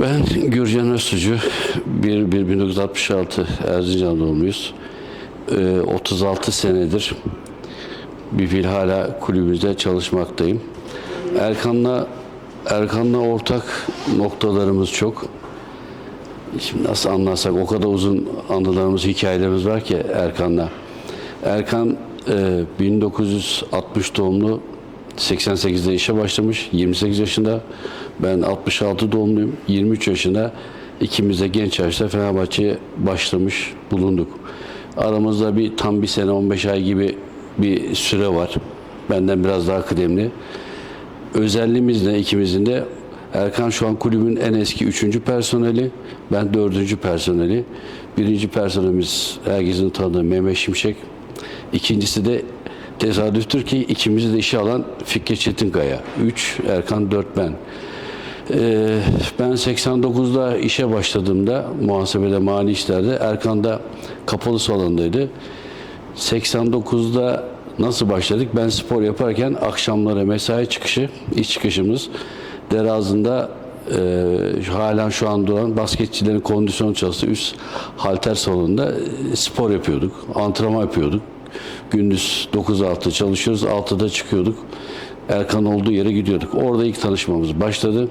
Ben Gürcan Özsucu, 1, 1 1966 Erzincan doğumluyuz. Ee, 36 senedir bir fil hala kulübümüzde çalışmaktayım. Erkan'la Erkan'la ortak noktalarımız çok. Şimdi nasıl anlatsak o kadar uzun anılarımız, hikayelerimiz var ki Erkan'la. Erkan e, 1960 doğumlu 88'de işe başlamış. 28 yaşında. Ben 66 doğumluyum. 23 yaşında. İkimiz de genç yaşta Fenerbahçe'ye başlamış bulunduk. Aramızda bir tam bir sene 15 ay gibi bir süre var. Benden biraz daha kıdemli. Özelliğimiz ne ikimizin de? Erkan şu an kulübün en eski üçüncü personeli. Ben dördüncü personeli. Birinci personelimiz herkesin tanıdığı Mehmet Şimşek. İkincisi de tesadüftür ki ikimizi de işe alan Fikret Çetinkaya. Üç, Erkan dört ben. Ee, ben 89'da işe başladığımda muhasebede mali işlerde Erkan da kapalı salondaydı. 89'da nasıl başladık? Ben spor yaparken akşamları mesai çıkışı, iş çıkışımız Derazı'nda e, halen şu an duran basketçilerin kondisyon çalıştığı üst halter salonunda e, spor yapıyorduk, antrenman yapıyorduk. Gündüz 9-6 çalışıyoruz, 6'da çıkıyorduk. Erkan olduğu yere gidiyorduk. Orada ilk tanışmamız başladı.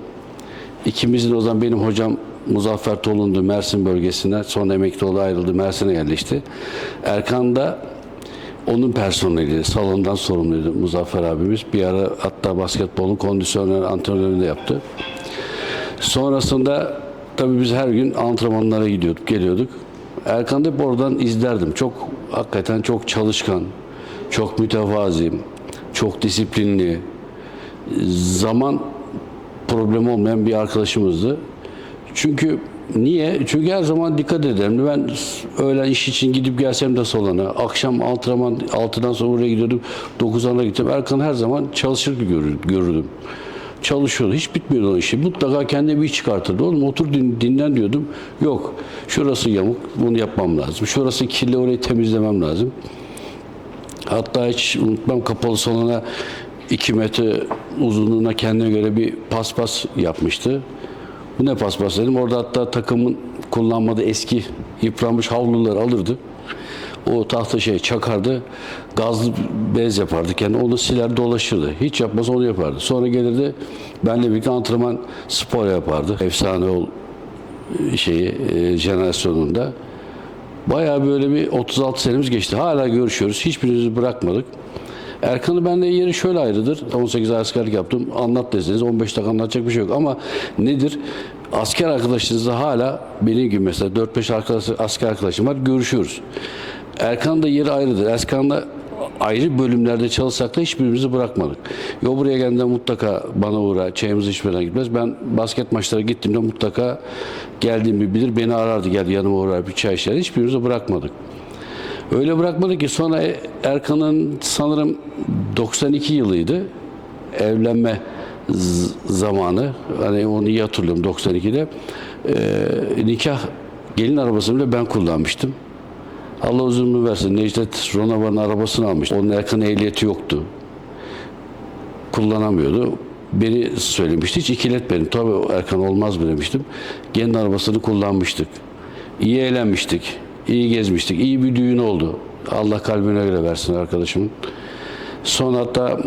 İkimizin o zaman benim hocam Muzaffer Tolundu Mersin bölgesinden sonra emekli oldu ayrıldı Mersin'e yerleşti. Erkan da onun personeli, salondan sorumluydu Muzaffer abimiz. Bir ara hatta basketbolun kondisyoner antrenörünü de yaptı. Sonrasında tabii biz her gün antrenmanlara gidiyorduk, geliyorduk. Erkan hep oradan izlerdim. Çok hakikaten çok çalışkan, çok mütevazi, çok disiplinli, zaman problemi olmayan bir arkadaşımızdı. Çünkü niye? Çünkü her zaman dikkat ederim. Ben öğlen iş için gidip gelsem de salona, akşam antrenman 6'dan sonra oraya gidiyordum, 9'dan gideceğim. Erkan her zaman çalışır görür- görürdüm. Çalışıyordu. Hiç bitmiyordu o işi. Mutlaka kendi bir iş çıkartırdı. Oğlum otur din, dinlen diyordum. Yok. Şurası yamuk. Bunu yapmam lazım. Şurası kirli. Orayı temizlemem lazım. Hatta hiç unutmam kapalı salona 2 metre uzunluğuna kendine göre bir paspas yapmıştı. Bu ne paspas dedim. Orada hatta takımın kullanmadığı eski yıpranmış havluları alırdı. O tahta şey çakardı. Gazlı bez yapardı. Yani onu siler dolaşırdı. Hiç yapmaz onu yapardı. Sonra gelirdi benle birlikte antrenman spor yapardı. Efsane ol şeyi e, jenerasyonunda. Bayağı böyle bir 36 senemiz geçti. Hala görüşüyoruz. Hiçbirimizi bırakmadık. Erkan'ı benle yeri şöyle ayrıdır. 18 ay askerlik yaptım. Anlat deseniz 15 dakika anlatacak bir şey yok. Ama nedir? Asker arkadaşınızla hala benim gibi mesela 4-5 arkadaş, asker arkadaşım var. Görüşüyoruz. Erkan da yeri ayrıdır. Erkan'la ayrı bölümlerde çalışsak da hiçbirimizi bırakmadık. Yo buraya geldiğinde mutlaka bana uğra, çayımızı içmeden gitmez. Ben basket maçlara gittiğimde mutlaka geldiğimi bilir. Beni arardı, geldi yanıma uğrar bir çay içer. Hiçbirimizi bırakmadık. Öyle bırakmadı ki sonra Erkan'ın sanırım 92 yılıydı. Evlenme zamanı. Hani onu iyi hatırlıyorum 92'de. Ee, nikah gelin arabasını bile ben kullanmıştım. Allah uzun versin. Necdet Ronava'nın arabasını almış. Onun Erkan ehliyeti yoktu. Kullanamıyordu. Beni söylemişti. Hiç ikiletmedim. Tabii Erkan olmaz mı demiştim. Gelin arabasını kullanmıştık. İyi eğlenmiştik. İyi gezmiştik. iyi bir düğün oldu. Allah kalbine göre versin arkadaşımın. Son hatta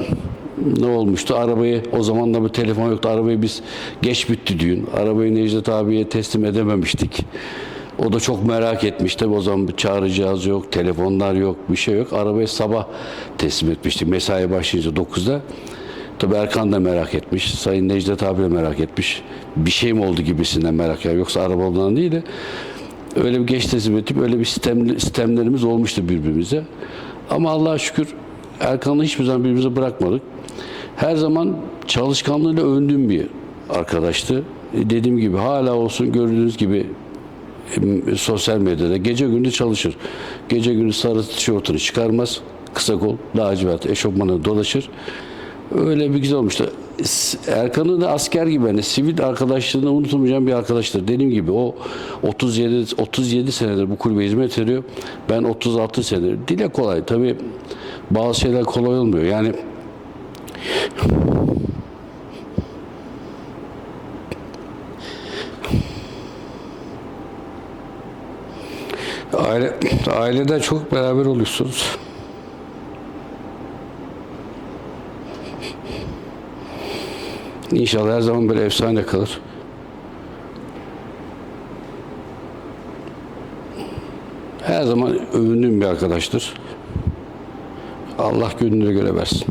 ne olmuştu? Arabayı o zaman da bir telefon yoktu. Arabayı biz geç bitti düğün. Arabayı Necdet abiye teslim edememiştik. O da çok merak etmiş. Tabii o zaman bir çağrı cihazı yok, telefonlar yok, bir şey yok. Arabayı sabah teslim etmiştik. Mesai başlayınca 9'da. Tabii Erkan da merak etmiş. Sayın Necdet abi de merak etmiş. Bir şey mi oldu gibisinden merak ya. Yoksa arabadan değil de öyle bir geç teslim ettik. Öyle bir sistem, sistemlerimiz olmuştu birbirimize. Ama Allah'a şükür Erkan'la hiçbir zaman birbirimizi bırakmadık. Her zaman çalışkanlığıyla övündüğüm bir arkadaştı. E, Dediğim gibi hala olsun gördüğünüz gibi sosyal medyada gece gündüz çalışır. Gece gündüz sarı tişörtünü çıkarmaz. Kısa kol, lacivert, eşofmanı dolaşır. Öyle bir güzel olmuştu. Erkan'ı da asker gibi hani sivil arkadaşlığını unutamayacağım bir arkadaştır. Dediğim gibi o 37 37 senedir bu kulübe hizmet veriyor. Ben 36 senedir. Dile kolay. Tabii bazı şeyler kolay olmuyor. Yani aile ailede çok beraber oluyorsunuz. İnşallah her zaman böyle efsane kalır. Her zaman övündüğüm bir arkadaştır. Allah gönlüne göre versin.